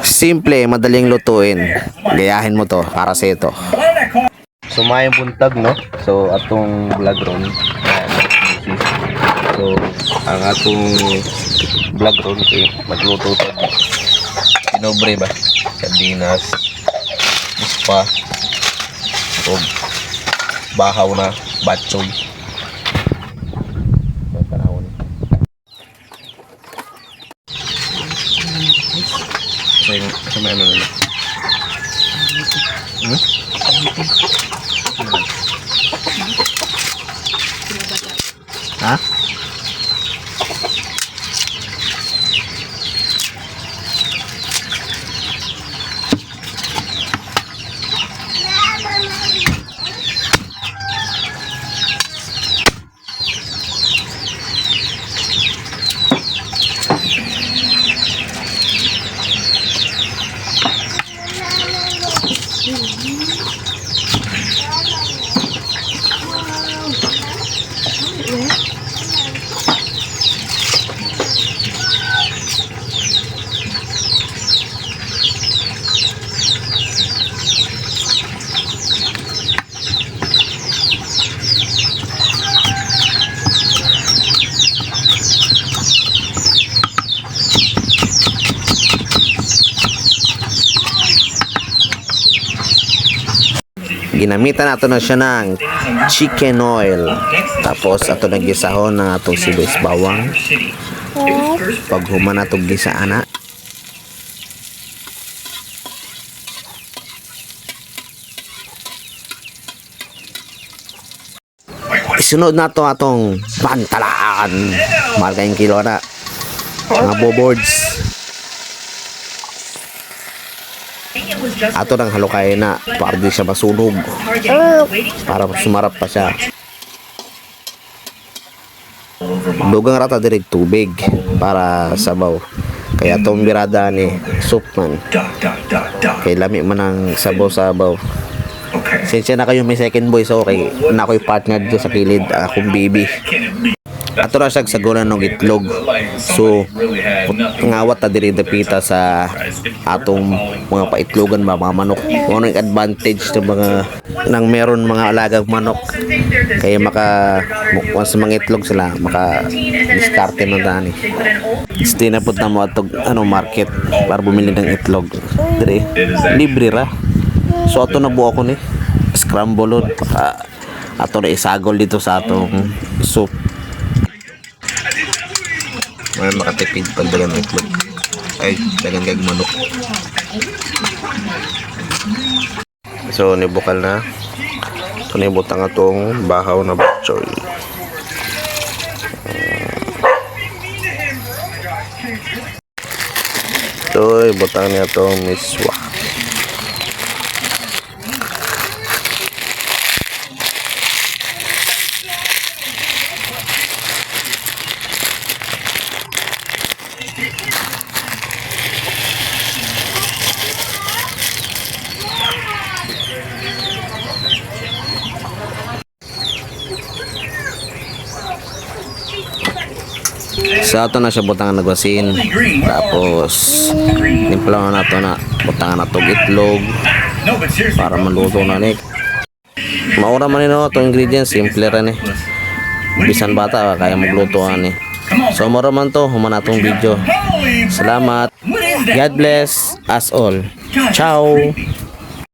Simple, madaling lutuin. Gayahin mo to para sa ito. So mayang buntag no. So atong vlog ron. So ang atong vlog ron kay magluto ta. Pinobre ba? Sardinas, ispa, o bahaw na batchoy. So, yung, sa may ano na. Hmm? Ha? Mm-hmm. Ginamitan nato na siya ng chicken oil. Tapos ato nagisahon ng atong sibuyas bawang. Pag human na itong gisaan na. Isunod na to atong bantalaan. Mahal kayong kilo na. Mga boboards. Ato nang halukay na para di siya masunog. Para sumarap pa siya. Dugang rata direk tubig para sabaw. Kaya itong birada ni soup man. Kay lami man ang sabaw-sabaw. Sensya na kayo may second boy so okay. Na ako'y partner dito sa kilid. Akong baby. Ato na siya sagunan ng itlog. So, ngawat ta diri dapita sa atong mga paitlogan ba mga manok. Ano yung advantage ng mga nang meron mga alagang manok. Kaya maka once mga itlog sila maka diskarte man tani. Stay na pud na mo atog ano market para bumili ng itlog. Dire libre ra. So ato na buo ko ni scramble para ato na isagol dito sa atong soup. Mga makatipid pag dagan ng itlog. Ay, dagan kag manok. So nibukal na. Ito nibutang atong bahaw na batchoy. Ito ibutang niya itong miswa. Sa ato na siya butang nagwasin. Tapos nimpla na nato na butangan na itong itlog para maluto na ni. Maura man nino itong ingredients, simple ra ni. Bisan bata kaya magluto ani. So mura man to, human atong video. Salamat. God bless us all. Ciao.